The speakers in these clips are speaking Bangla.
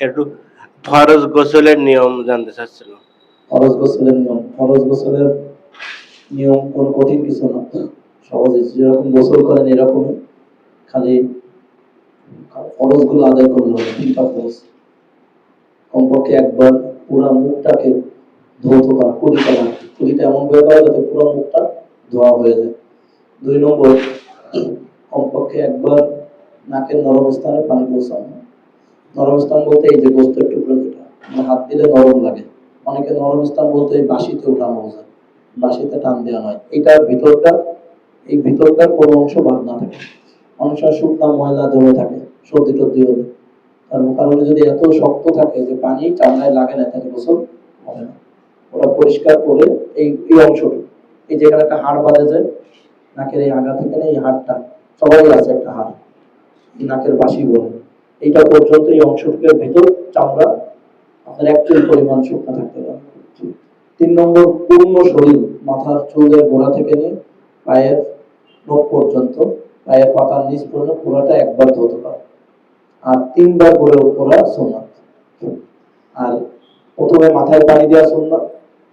একটু ফরজ গোসলের নিয়ম জানতে ফরজ গোসলের নিয়ম, ফরজ গোসলের নিয়ম কোন কঠিন কিছু না। যেরকম গোসল করেন এরকমই। খালি আদায় করলে হবে, তিনটা ফরজ। কমপক্ষে একবার পুরো মুখটাকে ধৌত করা কুলি করা কুলিটা করা যাতে পুরো মুখটা ধোয়া হয়ে যায়। দুই নম্বর, কমপক্ষে একবার নাকের নরম স্থানে পানি পৌঁছানো। নরম স্থান বলতে এই যে গোস্তের টুকরো যেটা মানে হাত দিলে নরম লাগে। অনেকে নরম স্থান বলতে এই বাঁশিতে উঠানো বোঝায়। বাঁশিতে টান দেওয়া নয়। এটার ভিতরটা, এই ভিতরটার কোনো অংশ বাদ না থাকে। অনেক সময় শুকনা ময়লা জমে থাকে, সর্দি টর্দি হলে। তার কারণে যদি এত শক্ত থাকে যে পানি চামড়ায় লাগে না, তাহলে গোসল হবে না। ওরা পরিষ্কার করে এই এই অংশটা এই যেখানে একটা হাড় বাঁধে যায় নাকের এই আগা থেকে এই হাড়টা, সবাই আছে একটা হাড়। নাকের বাসি বলে। এইটা পর্যন্ত এই অংশটুকের ভেতর চামড়া আপনার এক চুল পরিমাণ শুকনা থাকতে পারে। তিন নম্বর, পূর্ণ শরীর মাথার চুলের গোড়া থেকে নিয়ে পায়ের নখ পর্যন্ত, পায়ের পাতার নিচ পর্যন্ত পুরোটা একবার ধুতে পারে। আর তিনবার করে করা সুন্নাত আর প্রথমে মাথায় পানি দেওয়া সুন্নাত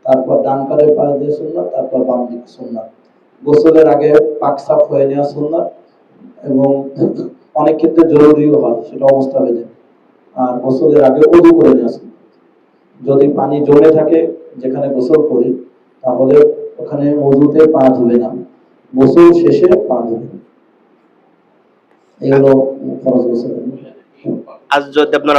তারপর ডান কাঁধে পানি দেওয়া সুন্নাত তারপর বাম দিকে সুন্নাত গোসলের আগে পাক সাফ হয়ে নেওয়া সুন্নাত এবং অনেক ক্ষেত্রে জরুরিও হয়, সেটা অবস্থা ভেদে আর গোসলের আগে উদু করে নিয়ে আসুন। যদি পানি জমে থাকে, যেখানে গোসল করি, তাহলে ওখানে মজুতে পা ধুবে না। গোসল শেষে পা ধুবে। এগুলো খরচ গোসল আজ যদি আপনার